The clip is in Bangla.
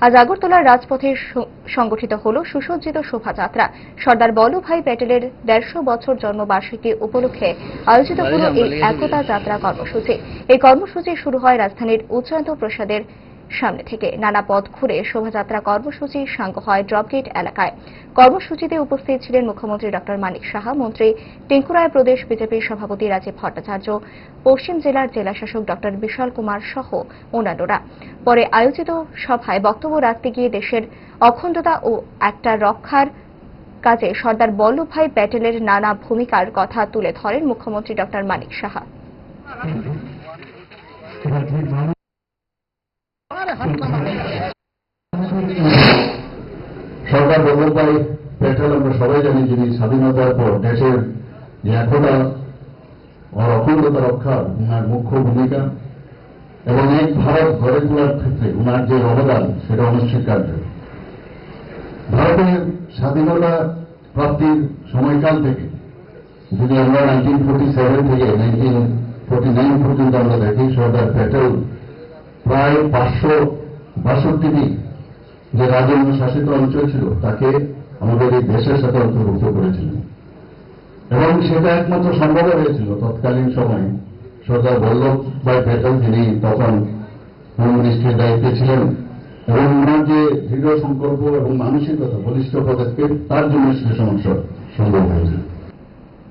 আজ আগরতলার রাজপথে সংগঠিত হল সুসজ্জিত শোভাযাত্রা। সর্দার বল্লভভাই প্যাটেলের দেড়শো বছর জন্মবার্ষিকী উপলক্ষে আয়োজিত হল এই একতা যাত্রা কর্মসূচি। এই কর্মসূচি শুরু হয় রাজধানীর উচ্চান্ত প্রসাদের সামনে থেকে নানা পথ ঘুরে শোভাযাত্রা কর্মসূচি সাঙ্গ হয় ড্রপগেট এলাকায়। কর্মসূচিতে উপস্থিত ছিলেন মুখ্যমন্ত্রী ডক্টর মানিক সাহা, মন্ত্রী টিঙ্কুরায় প্রদেশ বিজেপির সভাপতি রাজীব ভট্টাচার্য, পশ্চিম জেলার জেলাশাসক ডক্টর বিশাল কুমার সহ অন্যান্যরা। পরে আয়োজিত সভায় বক্তব্য রাখতে গিয়ে দেশের অখণ্ডতা ও একটা রক্ষার কাজে সর্দার বল্লভভাই প্যাটেলের নানা ভূমিকার কথা তুলে ধরেন মুখ্যমন্ত্রী ডক্টর মানিক সাহা। সরকার বল্লভভাই প্যাটেল আমরা সবাই জানি যিনি স্বাধীনতার পর দেশের যে একতা ও অখণ্ডতা রক্ষার উনার মুখ্য ভূমিকা এবং এক ভারত গড়ে তোলার ক্ষেত্রে উনার যে অবদান, সেটা অনস্বীকার্য। ভারতের স্বাধীনতা প্রাপ্তির সময়কাল থেকে, যদি আমরা নাইনটিন ফোর্টি সেভেন থেকে নাইনটিন ফোর্টি নাইন পর্যন্ত আমরা দেখি সর্দার প্যাটেল প্রায় পাঁচশো বাষট্টিটি যে রাজন্য শাসিত অঞ্চল ছিল, তাকে আমাদের এই দেশের সাথে অন্তর্ভুক্ত করেছিলেন। এবং সেটা একমাত্র সম্ভব হয়েছিল তৎকালীন সময়ে সর্দার বল্লভভাই প্যাটেল যিনি তখন হোম মিনিস্ট্রির দায়িত্বে ছিলেন, এবং ওনার যে দৃঢ় সংকল্প এবং মানসিকতা, বলিষ্ঠ পদক্ষেপ, তার জন্য সে সমস্যা সম্ভব হয়েছিল।